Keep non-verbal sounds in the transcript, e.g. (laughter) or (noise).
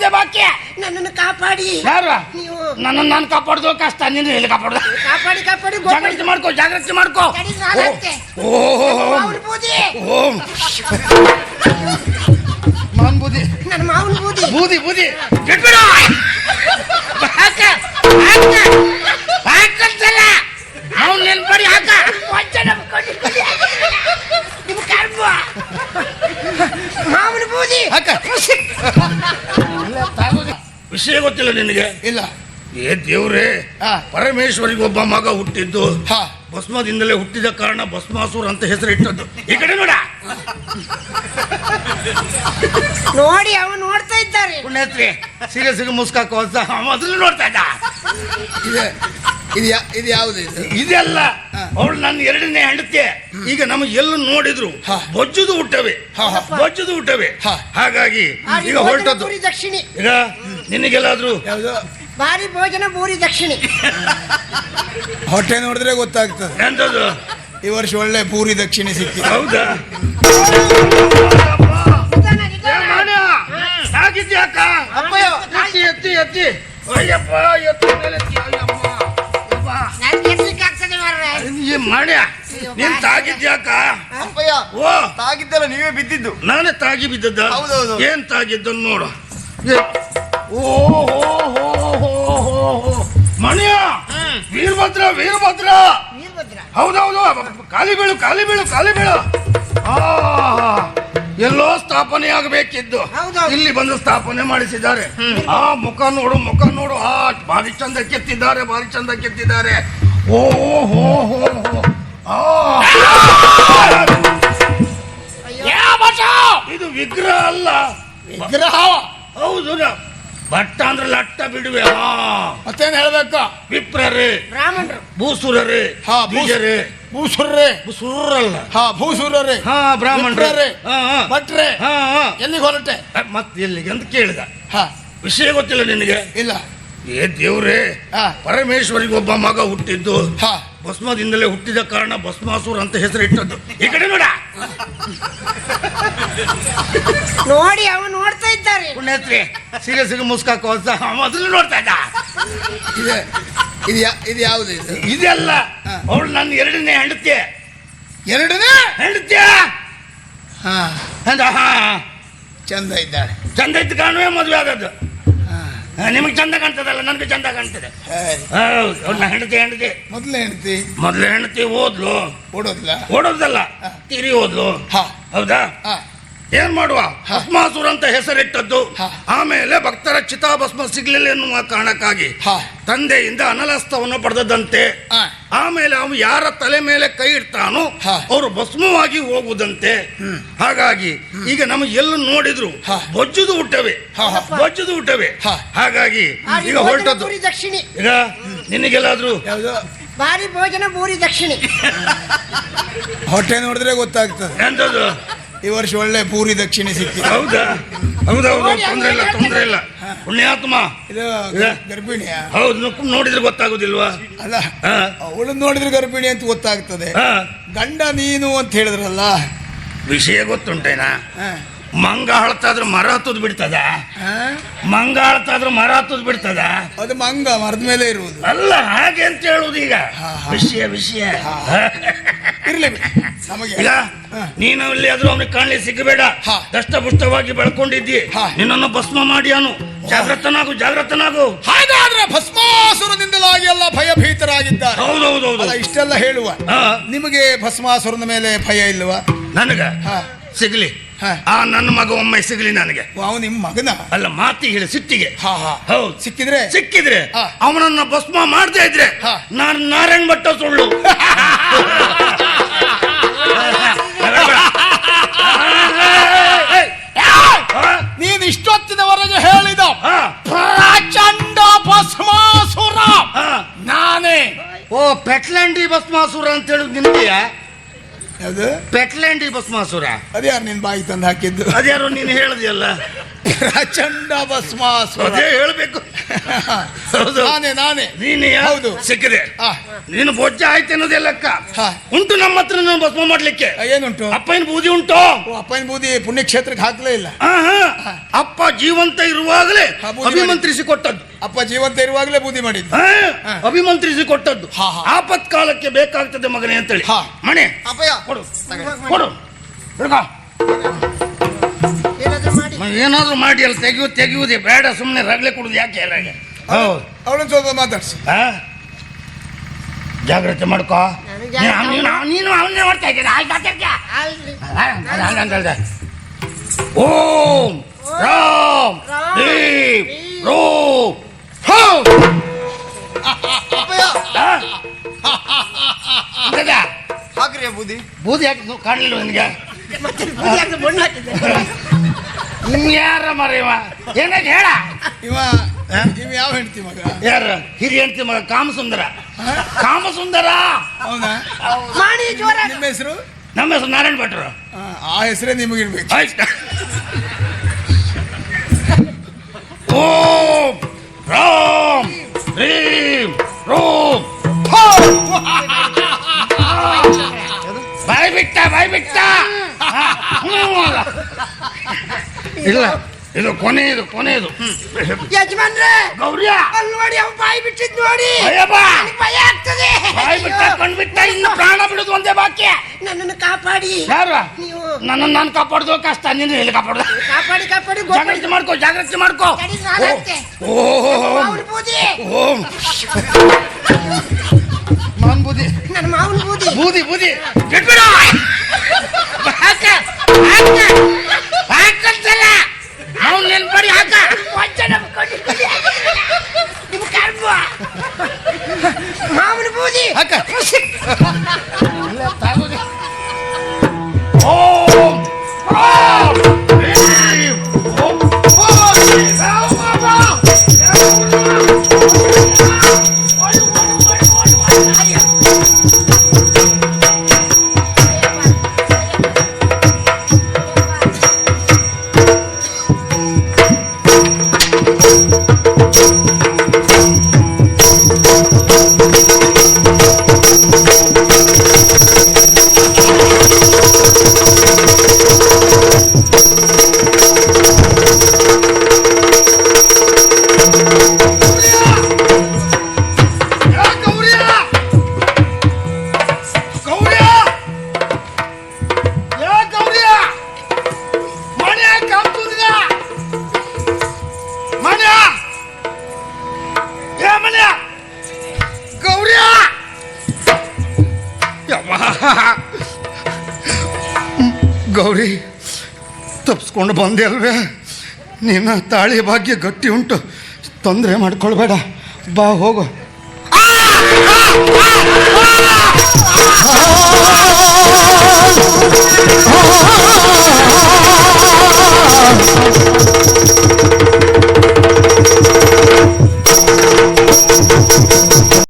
ಒಂದೇ ಬಾಕಿ. ನನ್ನನ್ನು ಕಾಪಾಡಿ. ಯಾರು? ನೀವು ನನ್ನ ನಾನು ಕಾಪಾಡ್ದು ಕಷ್ಟ ನೀನು ಎಲ್ಲಿ ಕಾಪಾಡ್ದ? ಕಾಪಾಡಿ ಕಾಪಾಡಿ ಜಾಗ್ರತೆ ಮಾಡ್ಕೋ ಜಾಗ್ರತೆ ಮಾಡ್ಕೋ. ಮಾವನ ಬೂದಿ. ಓಂ ಮಾನ್ ಬೂದಿ. ನನ್ನ ಮಾವನ ಬೂದಿ. ಬೂದಿ ಬೂದಿ. ಬಿಟ್ಬಿಡು. ಹಾಕ ಹಾಕ. ಹಾಕಂತಲ್ಲ. ಅವ್ನು ನೆನ್ಪಡಿ ಹಾಕ. ನಿಮ್ಮ ಕರ್ಮ. ಮಾವನ ಬೂದಿ. ಹಾಕ. ವಿಷಯ ಗೊತ್ತಿಲ್ಲ ನಿನಗೆ? ಇಲ್ಲ. ಏ ದೇವ್ರೇ ಹಾ. ಪರಮೇಶ್ವರಿಗೆ ಒಬ್ಬ ಮಗ ಹುಟ್ಟಿದ್ದು. ಹಾ. ಭಸ್ಮದಿಂದಲೇ ಹುಟ್ಟಿದ ಕಾರಣ ಭಸ್ಮಾಸುರ ಅಂತ ಹೆಸರು ಇಟ್ಟದ್ದು. ಈ ಕಡೆ ನೋಡ. ನೋಡಿ ಅವನು ನೋಡ್ತಾ ಇದ್ದಾರೆ. ಪುಣ್ಯತ್ರಿ ಸಿಗ ಸಿಗ ಅಂತ ಮೊದಲು ನೋಡ್ತಾ ಇದ್ದ. ಇದೆ. ಯಾವುದು ಇದು? ಇದೆಲ್ಲ ಅವಳು ನನ್ನ ಎರಡನೇ ಹೆಂಡತಿ. ಈಗ ನಮಗೆ ಎಲ್ಲ ನೋಡಿದ್ರು ಹಾ. ಬೊಜ್ಜುದು ಹುಟ್ಟವೆ. ಬೊಜ್ಜುದು ಹುಟ್ಟವೆ. ಹಾ. ಹಾಗಾಗಿ ಈಗ ಹೊರಟದ್ದು. ಈಗ ನಿನಗೆಲ್ಲಾದ್ರೂ? ಯಾವುದು? ಭಾರಿ ಭೋಜನ ಭೂರಿ ದಕ್ಷಿಣೆ. ಹೊಟ್ಟೆ ನೋಡಿದ್ರೆ ಗೊತ್ತಾಗ್ತದೆ. ಎಂತದ್ದು ಈ ವರ್ಷ ಒಳ್ಳೆ ಪೂರಿ ದಕ್ಷಿಣೆ ಸಿಕ್ಕಿ ಹೌದಾ? ಮಾಡ್ಯ? ಅಪ್ಪಯ್ಯ. ಎತ್ತಿ ಎತ್ತಿ ಎತ್ತಿ. ಅಯ್ಯಪ್ಪ ಎತ್ತಿ ಮೇಲೆ ಎತ್ತಿ, ಅಯ್ಯಮ್ಮ. ಮಾಡ್ಯ ನೀನ್ ತಾಗಿದ್ಯಾಕ ಅಪ್ಪಯ್ಯ ಓ. ತಾಗಿದ್ದಲ್ಲ ನೀವೇ ಬಿದ್ದಿದ್ದು. ನಾನೇ ತಾಗಿ ಬಿದ್ದದ್ದ? ಹೌದೌದು. ಏನ್ ತಾಗಿದ್ದನ್ನು ನೋಡು. ಮಣಿಯ ವೀರಭದ್ರ ವೀರಭದ್ರ. ವೀರಭದ್ರ. ಹೌದೌದು ಹೌದು ಕಾಲಿ ಬೀಳು ಖಾಲಿ ಬೀಳು ಖಾಲಿ ಬೀಳು. ಎಲ್ಲೋ ಸ್ಥಾಪನೆ ಆಗಬೇಕಿದ್ದು. ಇಲ್ಲಿ ಬಂದು ಸ್ಥಾಪನೆ ಮಾಡಿಸಿದ್ದಾರೆ. ಆ ಮುಖ ನೋಡು ಮುಖ ನೋಡು. ಆ ಭಾರಿ ಚಂದ ಕೆತ್ತಿದ್ದಾರೆ ಭಾರಿ ಚಂದ ಕೆತ್ತಿದ್ದಾರೆ. ಓ ಹೋ ಹೋ ಹೋ ಇದು ವಿಗ್ರಹ ಅಲ್ಲ. ವಿಗ್ರಹ? ಹೌದು ಭಟ್ಟ ಅಂದ್ರೆ ಲಟ್ಟ ಬಿಡುವೆ ಹಾ. ಮತ್ತೇನ್ ಹೇಳ್ಬೇಕು? ವಿಪ್ರರೇ ಬ್ರಾಹ್ಮಣರು. ಭೂಸುರರೇ ಹಾ, ಬೀಜರೇ ಭೂಸುರ್ರೆ. ಭೂಸುರಲ್ಲ ಹಾ ಭೂಸುರರೆ. ಹಾ ಬ್ರಾಹ್ಮಣರೇ. ವಿಪ್ರರೇ, ಹಾ ಹಾ. ಭಟ್ರೆ. ಹಾ ಹಾ. ಎಲ್ಲಿಗೆ ಹೊರಟೆ? ಮತ್ತೆ ಎಲ್ಲಿಗೆ ಅಂತ ಕೇಳಿದ. ಹಾ. ವಿಷಯ ಗೊತ್ತಿಲ್ಲ ನಿನಗೆ? ಇಲ್ಲ. ಏ ದೇವ್ರೇ ಪರಮೇಶ್ವರಿಗೆ ಒಬ್ಬ ಮಗ ಹುಟ್ಟಿದ್ದು. ಭಸ್ಮದಿಂದಲೇ ಹುಟ್ಟಿದ ಕಾರಣ ಭಸ್ಮಾಸುರ ಅಂತ ಹೆಸರು ಇಟ್ಟದ್ದು. ಈ ಕಡೆ ನೋಡ. ನೋಡಿ ಅವನು ನೋಡ್ತಾ ಇದ್ದಾರೆ. ಪುಣ್ಯತ್ರಿ ಸೀರಿಯಸ್ಗೆ ಮುಸ್ಕಾಕೋ ಅಂತ ಮೊದಲು ನೋಡ್ತಾ ಇದ್ದ. ಇದೆ ಇದು ಯಾ- ಇದು ಯಾವುದು ಇದು? ಇದೆಲ್ಲ. ಅವಳು ನನ್ನ ಎರಡನೇ ಹೆಂಡತಿ. ಎರಡನೇ? ಹೆಂಡತಿ? ಹಾ. ಚಂದ ಇದ್ದಾಳೆ. ಚಂದ ಇದ್ದ ಕಾಣುವೆ ಮದುವೆ ಆದದ್ದು. ನಿಮಗೆ ಚಂದ ಕಾಣ್ತದಲ್ಲ ನನಗೆ ಚಂದ ಕಾಣ್ತದೆ. ಅವ್ಳನ್ನ ಹೆಂಡತಿ ಹೆಂಡತಿ? ಮೊದಲ ಹೆಂಡತಿ? ಮೊದಲ ಹೆಂಡತಿ ಓದ್ಲು. ಓಡೋದ್ಲ? ಓಡೋದಲ್ಲ ತಿರಿ ಓದ್ಲು. ಹೌದಾ? ಹಾ. ಏನ್ ಮಾಡುವ? ಭಸ್ಮಾಸುರ ಅಂತ ಹೆಸರಿಟ್ಟದ್ದು. ಆಮೇಲೆ ಭಕ್ತರ ಚಿತಾಭಸ್ಮ ಸಿಗ್ಲಿಲ್ಲ ಎನ್ನುವ ಕಾರಣಕ್ಕಾಗಿ ಹಾ. ತಂದೆಯಿಂದ ಅನಲಸ್ತವನ್ನು ಪಡೆದದಂತೆ. ಆಮೇಲೆ ಅವನು ಯಾರ ತಲೆ ಮೇಲೆ ಕೈ ಇಡ್ತಾನೋ ಹಾ. ಅವರು ಭಸ್ಮವಾಗಿ ಹೋಗುದಂತೆ. ಹಾಗಾಗಿ ಈಗ ನಮಗೆ ಎಲ್ಲ ನೋಡಿದ್ರು ಹಾ. ಬೊಜ್ಜುದು ಹಾ. ಬೊಜ್ಜುದು ಹುಟ್ಟವೆ. ಹಾ. ಹಾಗಾಗಿ ಈಗ ಹೊರಟದ್ದು. ದಕ್ಷಿಣಿ. ಈಗ ನಿನಗೆಲ್ಲಾದ್ರೂ? ಭಾರಿ ಭೋಜನ ಭೂರಿ ದಕ್ಷಿಣಿ. ಹೊಟ್ಟೆ ನೋಡಿದ್ರೆ ಗೊತ್ತಾಗ್ತದೆ. ಎಂತದ್ದು ಈ ವರ್ಷ ಒಳ್ಳೆ ಪೂರಿ ದಕ್ಷಿಣೆ ಸಿಕ್ಕಿ ಹೌದಾ? ಹೌದೌದು ತೊಂದ್ರೆ ಇಲ್ಲ ತೊಂದರೆ ಇಲ್ಲ. ಪುಣ್ಯಾತ್ಮ. ಇದು ಗರ್ಭಿಣಿ ಗರ್ಭಿಣಿಯ. ಹೌದು ನುಕ್- ನೋಡಿದ್ರೆ ಗೊತ್ತಾಗುದಿಲ್ವಾ? ಅಲ್ಲ ಅವಳು ನೋಡಿದ್ರೆ ಗರ್ಭಿಣಿ ಅಂತ ಗೊತ್ತಾಗ್ತದೆ. ಗಂಡ ನೀನು ಅಂತ ಹೇಳಿದ್ರಲ್ಲ? ವಿಷಯ ಗೊತ್ತುಂಟೇನಾ? ಹಾ. ಮಂಗ ಹಳತಾದ್ರೆ ಮರ ಹತ್ತದ್ ಬಿಡ್ತದ? ಮಂಗ ಹಳತಾದ್ರೆ ಮರ ಹತ್ತದ್ ಬಿಡ್ತದ? ಅದು ಮಂಗ ಮರದ ಮೇಲೆ ಇರುವುದು. ಅಲ್ಲ ಹಾಗೆ ಅಂತ ಹೇಳುದು ಈಗ. ವಿಷಯ ವಿಷಯ. ಇರ್ಲಿ ಈಗ. ನೀನು ಇಲ್ಲಿ ಆದ್ರೂ ಅವನಿಗೆ ಕಾಣಲಿ ಸಿಗಬೇಡ. ದಷ್ಟಪುಷ್ಟವಾಗಿ ಬೆಳ್ಕೊಂಡಿದ್ದಿ. ನಿನ್ನನ್ನು ಭಸ್ಮ ಮಾಡಿ ಅನು. ಜಾಗ್ರತನಾಗು ಜಾಗ್ರತನಾಗು. ಹಾಗಾದ್ರೆ ಭಸ್ಮಾಸುರದಿಂದಲಾಗಿ ಎಲ್ಲ ಭಯಭೀತರಾಗಿದ್ದಾರೆ. ಹೌದೌದೌದು. ಇಷ್ಟೆಲ್ಲ ಹೇಳುವ. ನಿಮಗೆ ಭಸ್ಮಾಸುರನ ಮೇಲೆ ಭಯ ಇಲ್ವಾ ನನಗ? ಸಿಗ್ಲಿ. ಆ ನನ್ನ ಮಗ ಒಮ್ಮೆ ಸಿಗ್ಲಿ ನನಗೆ. ಅವ ನಿಮ್ಮ ಮಗನ? ಅಲ್ಲ ಮಾತಿ ಹೇಳಿ ಸಿಟ್ಟಿಗೆ. ಹೌದು. ಸಿಕ್ಕಿದ್ರೆ? ಸಿಕ್ಕಿದ್ರೆ. ಅವನನ್ನ ಭಸ್ಮ ಮಾಡ್ತಾ ಇದ್ರೆ. ನಾನು ನಾರಾಯಣ್ ಭಟ್ಟ ಸುಳ್ಳು. (laughs) ನೀನು ಇಷ್ಟೊತ್ತಿನವರೆಗೆ ಹೇಳಿದ. ಪ್ರಚಂಡ ಭಸ್ಮಾಸುರ. ನಾನೇ. ಓ ಪೆಟ್ಲಂಡಿ ಭಸ್ಮಾಸುರ ಅಂತ ಹೇಳುದು ನಿನ್ಗೆಯ? ಯಾವುದು? ಪೆಟ್ಲಂಡಿ ಭಸ್ಮಾಸುರ ಅದ್ಯಾರು ನಿನ್ ಬಾಯಿ ತಂದು ಹಾಕಿದ್ದು? ಅದ್ಯಾರು ನೀನು ಹೇಳದಿಯಲ್ಲ? ಪ್ರಚಂಡ ಭಸ್ಮಾಸುರ ಅದೇ ಹೇಳ್ಬೇಕು. ನಾನೇ ನಾನೇ. ನೀನೇ ಹೌದು. ಸಿಕ್ಕಿದೆ. ನೀನು ಬೊಜ್ಜ ಆಯ್ತು ಅನ್ನೋದೇ ಲೆಕ್ಕ. ಉಂಟು ನಮ್ಮ ಹತ್ರ ನಾನು ಭಸ್ಮ ಮಾಡ್ಲಿಕ್ಕೆ. ಏನುಂಟು? ಅಪ್ಪನ ಬೂದಿ ಉಂಟು. ಅಪ್ಪನ ಬೂದಿ ಪುಣ್ಯಕ್ಷೇತ್ರಕ್ಕೆ ಹಾಕ್ಲೇ ಇಲ್ಲ. ಅಪ್ಪ ಜೀವಂತ ಇರುವಾಗಲೇ ಅಭಿಮಂತ್ರಿಸಿ ಕೊಟ್ಟದ್ದು. ಅಪ್ಪ ಜೀವಂತ ಇರುವಾಗಲೇ ಬೂದಿ ಮಾಡಿದ್ದು. ಅಭಿಮಂತ್ರಿಸಿ ಕೊಟ್ಟದ್ದು. ಆಪತ್ಕಾಲಕ್ಕೆ ಬೇಕಾಗ್ತದೆ ಮಗನೇ ಅಂತೇಳಿ. ಹಾ. ಮಣೆ. ಅಪ್ಪಯ್ಯ. ಕೊಡು. ಕೊಡು. ಏನಾದ್ರೂ ಮಾಡಿ. ಏನಾದ್ರು ಮಾಡಿ ಅಲ್ಲಿ ತೆಗಿಯು ತೆಗೆಯುವುದೇ ಬೇಡ. ಸುಮ್ಮನೆ ರಗಳೆ ಕೊಡುದು ಯಾಕೆ ಎಲ್ಲಾಗೆ ಹೌದು. ಅವಳು ಸ್ವಲ್ಪ ಮಾತಾಡ್ಸಿ. ಜಾಗ್ರತೆ ಮಾಡ್ಕೋ. ನೀನು ಅವನ್ನೇ ಮಾಡ್ತಾ ಇದ್ದೀರಾ ಹಂಗಲ್ದೆ. ಓಂ ಹಾಕ್ರಿ ಬೂದಿ. ಬೂದಿ ಯಾಕೆ ಕಾಣಲಿಲ್ಲ ನಿನ್ಗೆ? ಮತ್ತೆ ಬುದ್ಧಿ ಹಾಕಿ ಬಣ್ಣ ಹಾಕಿದ್ದೆ? ನಿಮ್ ಯಾರ ಮರೇವ ಏನಾಗ ಹೇಳ? ಇವ? ಇವ ಯಾವ ಹೆಂಡ್ತಿ ಮಗ? ಯಾರ? ಹಿರಿಯ ಹೆಂಡತಿ ಮಗ ಕಾಮಸುಂದರ. ಕಾಮಸುಂದರ? ಹೌದಾ? ಮಾಡಿ ಜೋರ ನಿಮ್ಮ ಹೆಸರು? ನಮ್ಮ ಹೆಸರು ನಾರಾಯಣ ಭಟ್ರು. ಆ, ಆ ಹೆಸರೇ ನಿಮಗಿರ್ಬೇಕು. ಆಯ್ತು ಇಲ್ಲ. ಇದು ಕೊನೆ ಇದು ಯಜಮಾನ್ರೆ ಗೌರಿಯ. ಅಲ್ಲಿ ನೋಡಿ ಅವ್ನು ಬಾಯಿ ಬಿಟ್ಟಿದ್ ನೋಡಿ. ಭಯ ಆಗ್ತದೆ. ಬಾಯಿ ಬಿಟ್ಟ ಕಣ್ಬಿಟ್ಟ ಇನ್ನು ಪ್ರಾಣ ಬಿಡುದು ಒಂದೇ ಬಾಕಿ ನನ್ನನ್ನು ಕಾಪಾಡಿ. ಯಾರು? ನೀವು. ನನ್ನನ್ನು ನಾನು ಕಾಪಾಡ್ದು ಕಷ್ಟ. ನೀನು ಎಲ್ಲಿ ಕಾಪಾಡ್ದು? ಕಾಪಾಡಿ ಕಾಪಾಡಿ ಜಾಗೃತಿ ಮಾಡ್ಕೋ ಜಾಗ್ರತೆ ಮಾಡ್ಕೋ. ಓಹೋ ಬೂದಿ. ಓಂ. ಮಾನ್ ಬೂದಿ. ನನ್ನ ಮಾವನ ಬೂದಿ. ಬೂದಿ ಬೂದಿ. ಬಿಟ್ಬಿಡು. ಹಾಕ ಹಾಕ. ಅವ್ನು ನೆನ್ಪಡಿ ಹಾಕ ವಂಚನೆ ಮಾಡ್ಕೊಂಡಿದ್ದೀನಿ. ನಿಮ್ಮ ಕರ್ಮ ಮಾವನ ಬೂದಿ ಹಾಕ ಗೌರಿ ತಪ್ಪಿಸ್ಕೊಂಡು ಬಂದೆ ನಿನ್ನ ತಾಳಿ ಭಾಗ್ಯ ಗಟ್ಟಿ ಉಂಟು. ತೊಂದರೆ ಮಾಡ್ಕೊಳ್ಬೇಡ. ಬಾ ಹೋಗು. Oh